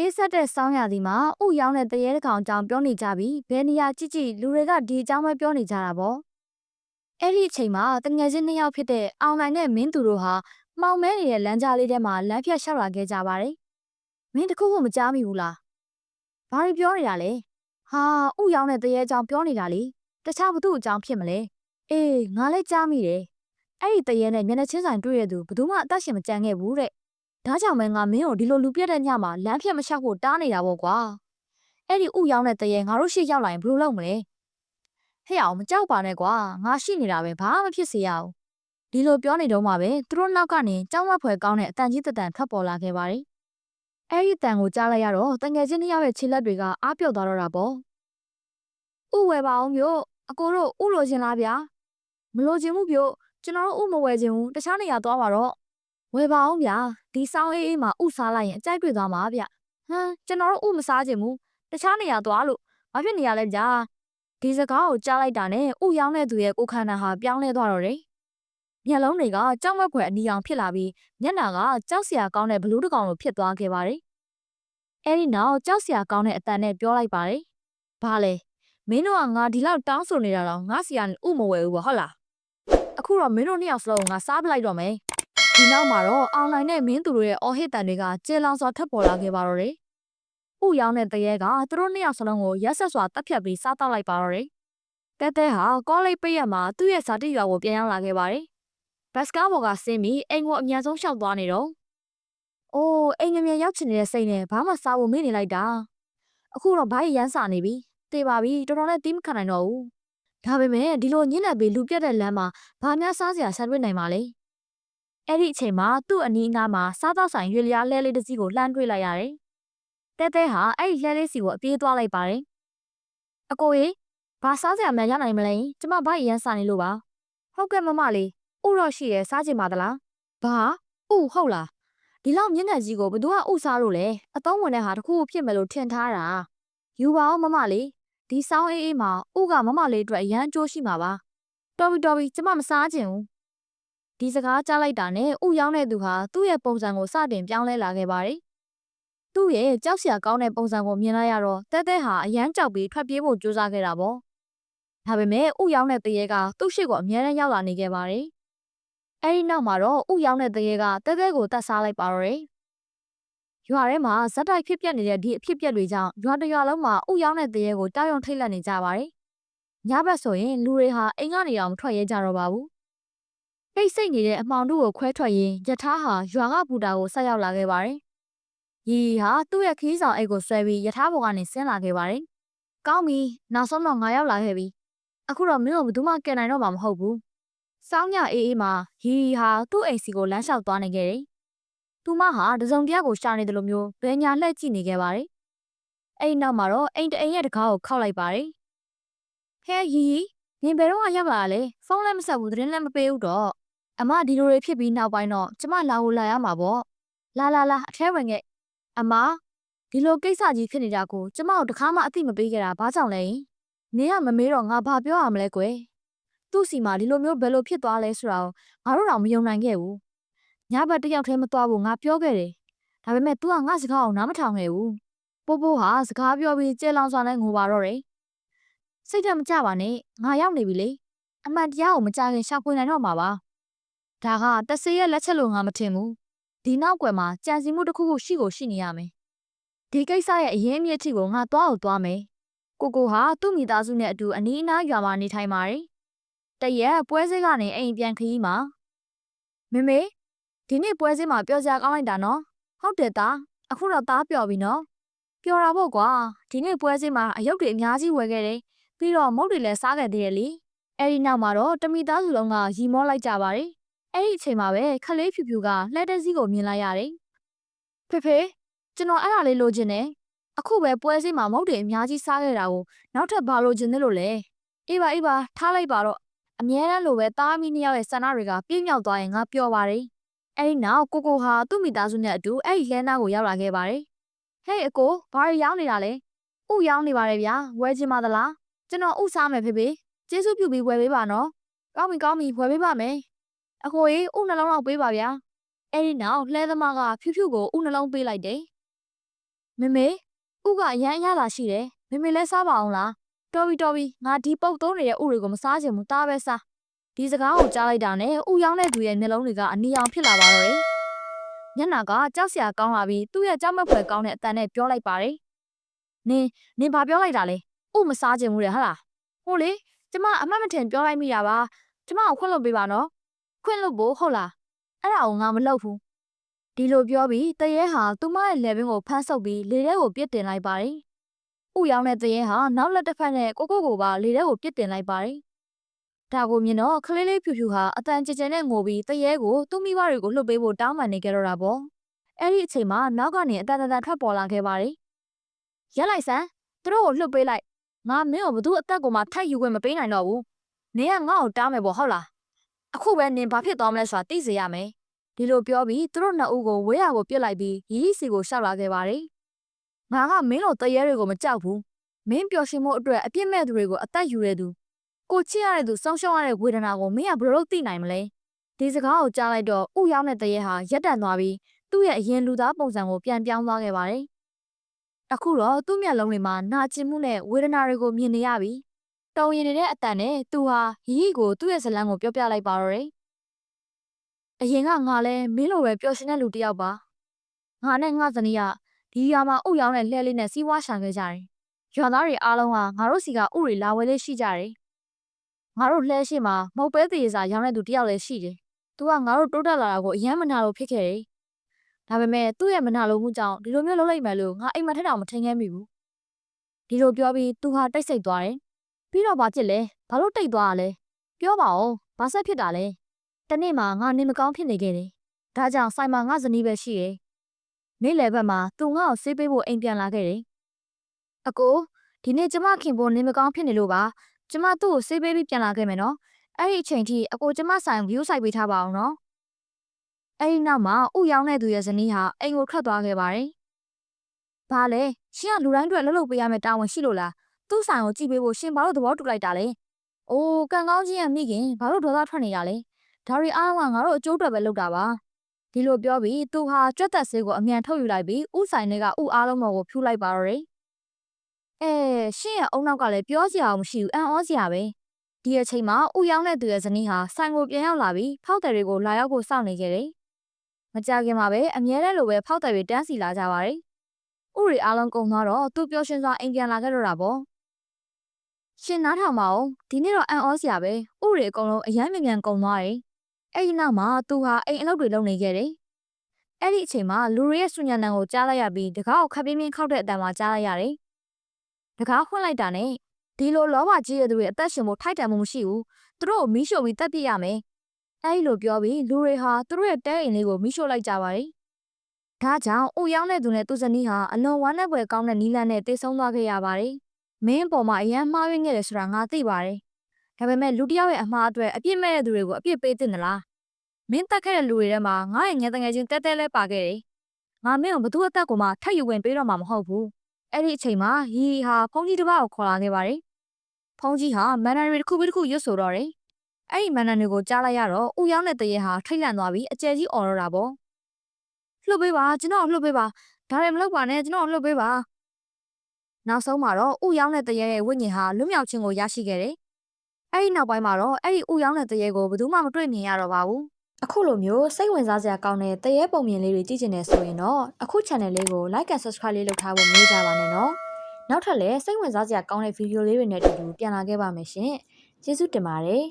အေးဆက်တဲ့စောင်းရသည်မှာဥရောင်းတဲ့တရေတကောင်အကြောင်းပြောနေကြပြီးဘယ်နေရာကြည့်ကြည့်လူတွေကဒီအကြောင်းပဲပြောနေကြတာပေါ့အဲ့ဒီအချိန်မှာတငယ်ချင်းနှစ်ယောက်ဖြစ်တဲ့အောင်နိုင်နဲ့မင်းသူတို့ဟာမှောင်မဲနေတဲ့လမ်းကြားလေးထဲမှာလမ်းဖြတ်လျှောက်လာခဲ့ကြပါတယ်မင်းတခုခုမကြားမိဘူးလားဘာတွေပြောနေတာလဲဟာဥရောင်းတဲ့တရေအကြောင်းပြောနေတာလေတခြားဘသူ့အကြောင်းဖြစ်မလဲအေးငါလည်းကြားမိတယ်အဲ့ဒီတရေနဲ့မျက်နှာချင်းဆိုင်တွေ့ရသူဘယ်သူမှအသက်ရှင်မကြံခဲ့ဘူးတဲ့ ဒါကြောင့်မဲငါမင်းကိုဒီလိုလူပြက်တဲ့ညမှာလမ်းဖြတ်မလျှောက်ဖို့တားနေတာပေါ့ကွာအဲ့ဒီဥရောင်းတဲ့တရေငါတို့ရှေ့ရောက်လာရင်ဘယ်လိုလုပ်မလဲဟဲ့အောင်မကြောက်ပါနဲ့ကွာငါရှိနေတာပဲဘာမှမဖြစ်စေရအောင်ဒီလိုပြောနေတော့မှပဲသူတို့နောက်ကနေကြောက်မက်ဖွယ်ကောင်းတဲ့အတန်ကြီးတတန်ထွက်ပေါ်လာခဲ့ပါတယ်အဲ့ဒီတန်ကိုကြားလိုက်ရတော့တငယ်ချင်းနှစ်ယောက်ရဲ့ခြေလက်တွေကအားပြုတ်သွားတော့တာပေါ့ဥဝယ်ပါအောင်မျိုးအကိုတို့ဥလိုချင်လားဗျာမလိုချင်ဘူးမျိုးကျွန်တော်တို့ဥမဝယ်ချင်ဘူးတခြားနေရာသွားပါတော့ ဝယ်ပါအောင်ဗျာဒီစောင်းအေးအေးမှာဥစားလိုက်ရင်အကြိုက်တွေ့သွားမှာဗျဟမ်ကျွန်တော်တို့ဥမစားချင်ဘူးတခြားနေရာသွားလို့ဘာဖြစ်နေရလဲဗျာဒီစကားကိုကြားလိုက်တာနဲ့ဥရောင်းတဲ့သူရဲ့ကိုယ်ခန္ဓာဟာပြောင်းလဲသွားတော့တယ်မျက်လုံးတွေကကြောက်မက်ဖွယ်အနီအောင်ဖြစ်လာပြီးမျက်နှာကကြောက်စရာကောင်းတဲ့ဘလူးတစ်ကောင်လိုဖြစ်သွားခဲ့ပါတယ်အဲဒီနောက်ကြောက်စရာကောင်းတဲ့အတန်နဲ့ပြောလိုက်ပါတယ်ဘာလဲမင်းတို့ကငါဒီလောက်တောင်းဆိုနေတာတော့ငါစီကနေဥမဝယ်ဘူးပေါ့ဟုတ်လားအခုတော့မင်းတို့နှစ်ယောက်စလုံးကိုငါစားပလိုက်တော့မယ် ဒီနောက်မှာတော့အွန်လိုင်းနဲ့မင်းသူတို့ရဲ့အော်ဟစ်တန်တွေကကျေလောင်စွာထပ်ပေါ်လာခဲ့ပါတော့တယ်။ဥရောင်းတဲ့တရေကသူတို့နှစ်ယောက်စလုံးကိုရက်ဆက်စွာတပ်ဖြတ်ပြီးစားတောက်လိုက်ပါတော့တယ်။တဲတဲဟာကောလိပ်ပိတ်ရမှာသူ့ရဲ့ဇာတိရွာကိုပြန်ရောက်လာခဲ့ပါတယ်။ဘတ်စကားဘော်ကဆင်းပြီးအိမ်ကိုအမြန်ဆုံးရှောက်သွားနေတော့။အိုးအိမ်ငမြန်ရောက်ချင်နေတဲ့စိတ်နဲ့ဘာမှစားဖို့မေ့နေလိုက်တာ။အခုတော့ဘာရရမ်းစာနေပြီ။တေးပါပြီတော်တော်နဲ့တီးမခံနိုင်တော့ဘူး။ဒါပေမဲ့ဒီလိုညစ်နေပြီးလူပြတ်တဲ့လမ်းမှာဘာများစားစရာဆက်တွေ့နိုင်ပါလဲ။ အဲ့ဒီအချိန်မှာသူ့အနီးအနားမှာစားတော့ဆိုင်ရွေလျားလဲလေးတစ်စီးကိုလှမ်းတွေ့လိုက်ရတယ်။တဲတဲဟာအဲ့ဒီလဲလေးစီကိုအပြေးသွားလိုက်ပါတယ်။အကိုရေဘာစားစရာမှန်းရနိုင်မလဲ။ကျမဘာရရန်စားနေလို့ပါ။ဟုတ်ကဲ့မမလေး။ဥတော့ရှိရဲစားချင်ပါသလား။ဘာ။ဥဟုတ်လား။ဒီလောက်မျက်နှာကြီးကိုဘသူကဥစားလို့လဲ။အသုံးဝင်တဲ့ဟာတစ်ခုခုဖြစ်မယ်လို့ထင်ထားတာ။ယူပါအောင်မမလေး။ဒီစောင်းအေးအေးမှာဥကမမလေးအတွက်အရန်အကျိုးရှိမှာပါ။တော်ပြီတော်ပြီကျမမစားချင်ဘူး။ ဒီစကားကြားလိုက်တာနဲ့ဥရောင်းတဲ့သူဟာသူ့ရဲ့ပုံစံကိုစတင်ပြောင်းလဲလာခဲ့ပါတယ်။သူ့ရဲ့ကြောက်စရာကောင်းတဲ့ပုံစံကိုမြင်လိုက်ရတော့တဲတဲဟာအယမ်းကြောက်ပြီးထွက်ပြေးဖို့ကြိုးစားခဲ့တာပေါ့။ဒါပေမဲ့ဥရောင်းတဲ့တရေကသူ့ရှိကိုအမြဲတမ်းရောက်လာနေခဲ့ပါတယ်။အဲဒီနောက်မှာတော့ဥရောင်းတဲ့တရေကတဲတဲကိုတတ်စားလိုက်ပါတော့တယ်။ရွာထဲမှာဇက်တိုက်ဖြစ်ပျက်နေတဲ့ဒီအဖြစ်ပျက်တွေကြောင့်ရွာတစ်ရွာလုံးမှာဥရောင်းတဲ့တရေကိုတောက်ရုံထိတ်လန့်နေကြပါတယ်။ညဘက်ဆိုရင်လူတွေဟာအိမ်ကနေတော့မထွက်ရဲကြတော့ပါဘူး။ ပိတ်စိတ်နေတဲ့အမှောင်တို့ကိုခွဲထွက်ရင်းယထာဟာရွာကဘူတာကိုဆက်ရောက်လာခဲ့ပါတယ်။ရီရီဟာသူ့ရဲ့ခီးဆောင်အိတ်ကိုဆွဲပြီးယထာဘော်ကနေဆင်းလာခဲ့ပါတယ်။ကောင်းပြီနောက်ဆုံးတော့ငါရောက်လာခဲ့ပြီ။အခုတော့မင်းတို့ဘယ်သူမှကယ်နိုင်တော့မှာမဟုတ်ဘူး။စောင်းညအေးအေးမှာရီရီဟာသူ့အိမ်စီကိုလမ်းလျှောက်သွားနေခဲ့တယ်။သူမဟာတစုံတယောက်ကိုရှာနေတယ်လို့မျိုးဘယ်ညာလှည့်ကြည့်နေခဲ့ပါတယ်။အဲ့ဒီနောက်မှာတော့အိမ်တအိမ်ရဲ့တကားကိုခောက်လိုက်ပါတယ်။ဟဲရီရီနင်ဘယ်တော့မှရောက်လာလဲဖုန်းလည်းမဆက်ဘူးသတင်းလည်းမပေးဘူးတော့ အမဒီလိုတွေဖြစ်ပြီးနောက်ပိုင်းတော့ကျမလာကိုလာရမှာပေါ့လာလာလာအထဲဝင်ခဲ့အမဒီလိုကိစ္စကြီးဖြစ်နေတာကိုကျမတို့တခါမှအသိမပေးခဲ့တာဘာကြောင့်လဲနင်ကမမေးတော့ငါဘာပြောရမလဲကွယ်သူ့စီမှာဒီလိုမျိုးဘယ်လိုဖြစ်သွားလဲဆိုတာကိုငါတို့တော့မယုံနိုင်ခဲ့ဘူးညဘက်တစ်ယောက်တည်းမသွားဘူးငါပြောခဲ့တယ်ဒါပေမဲ့ तू ကငါစကားအောင်နားမထောင်ခဲ့ဘူးပိုးပိုးဟာစကားပြောပြီးကြဲလောင်စွာနဲ့ငိုပါတော့တယ်စိတ်ဓာတ်မကြပါနဲ့ငါရောက်နေပြီလေအမှန်တရားကိုမကြခင်ရှာဖွေနိုင်တော့မှာပါ ဒါကတဆေးရဲ့လက်ချက်လို့ငါမထင်ဘူးဒီနောက်ကွယ်မှာကြံစီမှုတစ်ခုခုရှိကိုရှိနေရမယ်ဒီကိစ္စရဲ့အရင်းအမြစ်အထိကိုငါသွားအောင်သွားမယ်ကိုကိုဟာသူ့မိသားစုနဲ့အတူအနီးအနားရွာမှာနေထိုင်ပါတယ်တရက်ပွဲစည်းကနေအိမ်ပြန်ခရီးမှာမမေဒီနေ့ပွဲစည်းမှာပျော်စရာကောင်းလိုက်တာနော်ဟုတ်တယ်သားအခုတော့သားပျော်ပြီနော်ပျော်တာပေါ့ကွာဒီနေ့ပွဲစည်းမှာအယုတ်တွေအများကြီးဝယ်ခဲ့တယ်ပြီးတော့မုတ်တွေလည်းစားခဲ့သေးတယ်လीအဲဒီနောက်မှာတော့တမိသားစုလုံးကရီမောလိုက်ကြပါတယ် အဲ့ဒီအချိန်မှာပဲခလေးဖြူဖြူကလှဲတဲ့စည်းကိုမြင်လိုက်ရတယ်။ဖေဖေကျွန်တော်အဲ့ဒါလေးလိုချင်တယ်။အခုပဲပွဲစည်းမှာမုတ်တွေအများကြီးစားခဲ့တာကိုနောက်ထပ်ဘာလိုချင်သေးလို့လဲ။အေးပါအေးပါထားလိုက်ပါတော့အမြဲတမ်းလိုပဲတားမီနှစ်ယောက်ရဲ့ဆန္ဒတွေကပြည့်မြောက်သွားရင်ငါပျော်ပါတယ်။အဲ့ဒီနောက်ကိုကိုဟာသူ့မိသားစုနဲ့အတူအဲ့ဒီလှဲနာကိုရောက်လာခဲ့ပါတယ်။ဟေးအကိုဘာတွေရောက်နေတာလဲ။ဥရောက်နေပါတယ်ဗျာဝဲချင်ပါသလား။ကျွန်တော်ဥစားမယ်ဖေဖေကျေးဇူးပြုပြီးဝယ်ပေးပါနော်။ကောင်းပြီကောင်းပြီဝယ်ပေးပါမယ်။ အကိုကြီးဥနှလုံးလောက်ပေးပါဗျာ။အဲ့ဒီနောက်လှဲသမားကဖြူဖြူကိုဥနှလုံးပေးလိုက်တယ်မေမေဥကအရန်အရသာရှိတယ်မေမေလည်းစားပါအောင်လားတော်ပြီတော်ပြီငါဒီပုတ်သုံးနေတဲ့ဥတွေကိုမစားချင်ဘူးတားပဲစားဒီစကားကိုကြားလိုက်တာနဲ့ဥရောင်းတဲ့သူရဲ့မျက်လုံးတွေကအနီရောင်ဖြစ်လာပါတော့တယ်ညနာကကြောက်စရာကောင်းလာပြီးသူ့ရဲ့ကြောက်မက်ဖွယ်ကောင်းတဲ့အတန်နဲ့ပြောလိုက်ပါတယ်နင်နင်ဘာပြောလိုက်တာလဲဥမစားချင်ဘူးလေဟာလားဟိုလေကျမအမှတ်မထင်ပြောလိုက်မိတာပါကျမကိုခွင့်လွတ်ပေးပါနော် ခွင့်လွတ်ဖို့ဟုတ်လားအဲ့ဒါကိုငါမလုပ်ဘူးဒီလိုပြောပြီးတရဲဟာသူမရဲ့လက်ဘင်းကိုဖမ်းဆုပ်ပြီးလေထဲကိုပြစ်တင်လိုက်ပါတယ်။ဥရောင်းတဲ့တရဲဟာနောက်လက်တစ်ဖက်နဲ့ကိုကိုကိုပါလေထဲကိုပြစ်တင်လိုက်ပါတယ်။ဒါကိုမြင်တော့ခလေးလေးဖြူဖြူဟာအတန်ကြဲကြဲနဲ့ငိုပြီးတရဲကိုသူ့မိဘတွေကိုလှုပ်ပေးဖို့တောင်းပန်နေကြတော့တာပေါ့။အဲ့ဒီအချိန်မှာနောက်ကနေအတန်တန်တန်ထွက်ပေါ်လာခဲ့ပါတယ်။ရက်လိုက်စမ်းသူတို့ကိုလှုပ်ပေးလိုက်။ငါမင်းကိုဘသူအသက်ကိုမှထိုက်ယူခွင့်မပေးနိုင်တော့ဘူး။နင်ကငါ့ကိုတားမယ်ပေါ့ဟုတ်လား။ အခုပဲနင်ဘာဖြစ်သွားမလဲဆိုတာသိစေရမယ်။ဒီလိုပြောပြီးသူတို့နှစ်ဦးကိုဝေးရကိုပြစ်လိုက်ပြီးရီရီစီကိုရှောက်လာခဲ့ပါတယ်။ငါကမင်းတို့တရေတွေကိုမကြောက်ဘူး။မင်းပျော်ရွှင်မှုအတွက်အပြစ်မဲ့သူတွေကိုအသက်ယူရတဲ့သူကိုချစ်ရတဲ့သူစောင်းရှောင်းရတဲ့ဝေဒနာကိုမင်းကဘယ်လိုလုပ်သိနိုင်မလဲ။ဒီစကားကိုကြားလိုက်တော့ဥရောင်းတဲ့တရေဟာရက်တန်သွားပြီးသူ့ရဲ့အရင်လူသားပုံစံကိုပြန်ပြောင်းသွားခဲ့ပါတယ်။အခုတော့သူ့မျက်လုံးတွေမှာနာကျင်မှုနဲ့ဝေဒနာတွေကိုမြင်နေရပြီ။ တုံရင်နေတဲ့အတန်နဲ့သူဟာရီရီကိုသူ့ရဲ့ဇလန်းကိုပြောပြလိုက်ပါတော့တယ်။အရင်ကငါလဲမင်းလိုပဲပျော်ရွှင်တဲ့လူတစ်ယောက်ပါငါနဲ့ငါဇနီးကဒီရွာမှာဥရောင်းတဲ့လှဲလေးနဲ့စီးပွားရှာခဲ့ကြတယ်ရွာသားတွေအားလုံးကငါတို့စီကဥတွေလာဝဲလေးရှိကြတယ်ငါတို့လှဲရှိမှာမဟုတ်ပဲတည်စာရောင်းတဲ့သူတစ်ယောက်လည်းရှိတယ်သူကငါတို့တိုးတက်လာတာကိုအယမ်းမနာလို့ဖြစ်ခဲ့တယ်ဒါပေမဲ့သူ့ရဲ့မနာလိုမှုကြောင့်ဒီလိုမျိုးလုပ်လိုက်မယ်လို့ငါအိမ်မထက်တော့မထင်ခဲ့မိဘူးဒီလိုပြောပြီးသူဟာတိတ်ဆိတ်သွားတယ် ပြီးတော့ဘာဖြစ်လဲဘာလို့တိတ်သွားရလဲပြောပါဦးဘာဆက်ဖြစ်တာလဲတနေ့မှာငါနေမကောင်းဖြစ်နေခဲ့တယ်။ဒါကြောင့်ဆိုင်မှာငါဇနီးပဲရှိတယ်။နေ့လယ်ဘက်မှာသူငါ့ကိုဆေးပေးဖို့အိမ်ပြန်လာခဲ့တယ်။အကိုဒီနေ့ကျမခင်ဖို့နေမကောင်းဖြစ်နေလို့ပါ။ကျမသူ့ကိုဆေးပေးပြီးပြန်လာခဲ့မယ်နော်။အဲ့ဒီအချိန်ထိအကိုကျမဆိုင်ကို view ဆိုင်ပေးထားပါအောင်နော်။အဲ့ဒီနောက်မှာဥရောင်းတဲ့သူရဲ့ဇနီးဟာအိမ်ကိုထွက်သွားခဲ့ပါတယ်။ဘာလဲရှင်ကလူတိုင်းအတွက်လှုပ်လှုပ်ပေးရမယ့်တာဝန်ရှိလို့လား။ သူ့ဆိုင်ကိုကြည့်ပေးဖို့ရှင်ဘာလို့သဘောတူလိုက်တာလဲ။အိုးကံကောင်းခြင်းရဲ့မိခင်ဘာလို့ဒေါသထွက်နေရလဲ။ဒါရီအားလုံးကငါတို့အကျိုးအတွက်ပဲလုပ်တာပါဒီလိုပြောပြီးသူဟာကြွက်သက်ဆေးကိုအမြန်ထုတ်ယူလိုက်ပြီးဥဆိုင်တွေကဥအားလုံးပေါ်ကိုဖြူလိုက်ပါတော့တယ်အဲရှင့်ရဲ့အုံနောက်ကလည်းပြောစရာမရှိဘူးအံ့ဩစရာပဲဒီအချိန်မှာဥရောင်းတဲ့သူရဲ့ဇနီးဟာဆိုင်ကိုပြန်ရောက်လာပြီးဖောက်တယ်တွေကိုလာရောက်ဖို့စောင့်နေခဲ့တယ်မကြခင်မှာပဲအမြဲတမ်းလိုပဲဖောက်တယ်တွေတန်းစီလာကြပါတယ်ဥရီအားလုံးကုန်သွားတော့သူပျော်ရွှင်စွာအိမ်ပြန်လာခဲ့တော့တာပေါ့ ရှင်နားထောင်ပါဦးဒီနေ့တော့အံ့ဩစရာပဲဥရီအကုန်လုံးအယမ်းမြန်မြန်ကုန်သွားတယ်အဲ့ဒီနောက်မှာသူဟာအိမ်အလုပ်တွေလုပ်နေခဲ့တယ်။အဲ့ဒီအချိန်မှာလူတွေရဲ့ဆူညံတန်ကိုကြားလိုက်ရပြီးတကားကိုခပ်ပြင်းပြင်းခောက်တဲ့အတန်မှာကြားလိုက်ရတယ်။တကားဖွင့်လိုက်တာနဲ့ဒီလိုလောဘကြီးတဲ့သူတွေအသက်ရှင်ဖို့ထိုက်တန်မှုမရှိဘူး။သူတို့ကိုမီးရှို့ပြီးတပ်ပစ်ရမယ်။အဲ့ဒီလိုပြောပြီးလူတွေဟာသူတို့ရဲ့တဲအိမ်လေးကိုမီးရှို့လိုက်ကြပါတယ်။ဒါကြောင့်အိုရောင်းတဲ့သူနဲ့သူ့ဇနီးဟာအလွန်ဝမ်းနည်းဖွယ်ကောင်းတဲ့နီလန်နဲ့တေဆုံသွားခဲ့ရပါတယ်။ မင်းအပေါ်မှာအယမ်းမှားယွင်းခဲ့တယ်ဆိုတာငါသိပါတယ်။ဒါပေမဲ့လူတစ်ယောက်ရဲ့အမှားအတွက်အပြစ်မဲ့တဲ့သူတွေကိုအပြစ်ပေးသင့်သလား။မင်းတက်ခဲ့တဲ့လူတွေထဲမှာငါ့ရဲ့ငယ်တငယ်ချင်းတဲတဲလဲပါခဲ့တယ်။ငါမင်းကိုဘသူအသက်ကိုမှထပ်ယူဝင်ပေးတော့မှာမဟုတ်ဘူး။အဲ့ဒီအချိန်မှာရီရီဟာဖုန်ကြီးတစ်ပါးကိုခေါ်လာခဲ့ပါတယ်။ဖုန်ကြီးဟာမန်နရီတစ်ခုပြီးတစ်ခုရွတ်ဆိုတော့တယ်။အဲ့ဒီမန်နရီကိုကြားလိုက်ရတော့ဥရောင်းတဲ့တရေဟာထိတ်လန့်သွားပြီးအကျယ်ကြီးអော်တော့တာပေါ့။လှုပ်ပေးပါကျွန်တော်လှုပ်ပေးပါဒါတွေမလုပ်ပါနဲ့ကျွန်တော်လှုပ်ပေးပါ။ နောက်ဆုံးမှာတော့ဥရောင်းတဲ့တရေရဲ့ဝိညာဉ်ဟာလွတ်မြောက်ခြင်းကိုရရှိခဲ့တယ်။အဲ့ဒီနောက်ပိုင်းမှာတော့အဲ့ဒီဥရောင်းတဲ့တရေကိုဘယ်သူမှမတွေ့မြင်ရတော့ပါဘူး။အခုလိုမျိုးစိတ်ဝင်စားစရာကောင်းတဲ့တရေပုံမြင်လေးတွေကြည့်ကျင်နေဆိုရင်တော့အခု channel လေးကို like and subscribe လေးလုပ်ထားဖို့မမေ့ကြပါနဲ့နော်နောက်ထပ်လည်းစိတ်ဝင်စားစရာကောင်းတဲ့ဗီဒီယိုလေးတွေနဲ့အတူတူပြန်လာခဲ့ပါမယ်ရှင်ကျေးဇူးတင်ပါတယ်